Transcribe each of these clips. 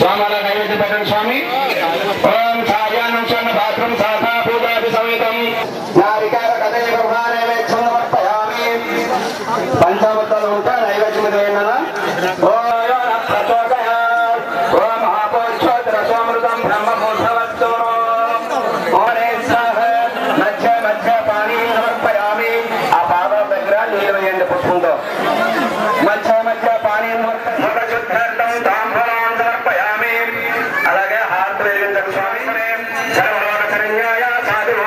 స్వామాల నైవేద్యం పెట్టండి స్వామి. ఓం సాయానం స్వర్ణ పాత్రం సాధా పూజాది సమేతం. నారికాల కథే బ్రహ్మా నైవేద్యం సమర్పయామి పంచామృతాలు ఉంటా నైవేద్యం ఏమన్నా పుష్పంతో.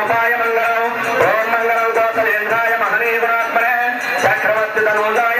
శోభాయ మంగళం ఓం మంగళం దోష మహనీయురాత్మనే చక్రవర్తి తనూజాయ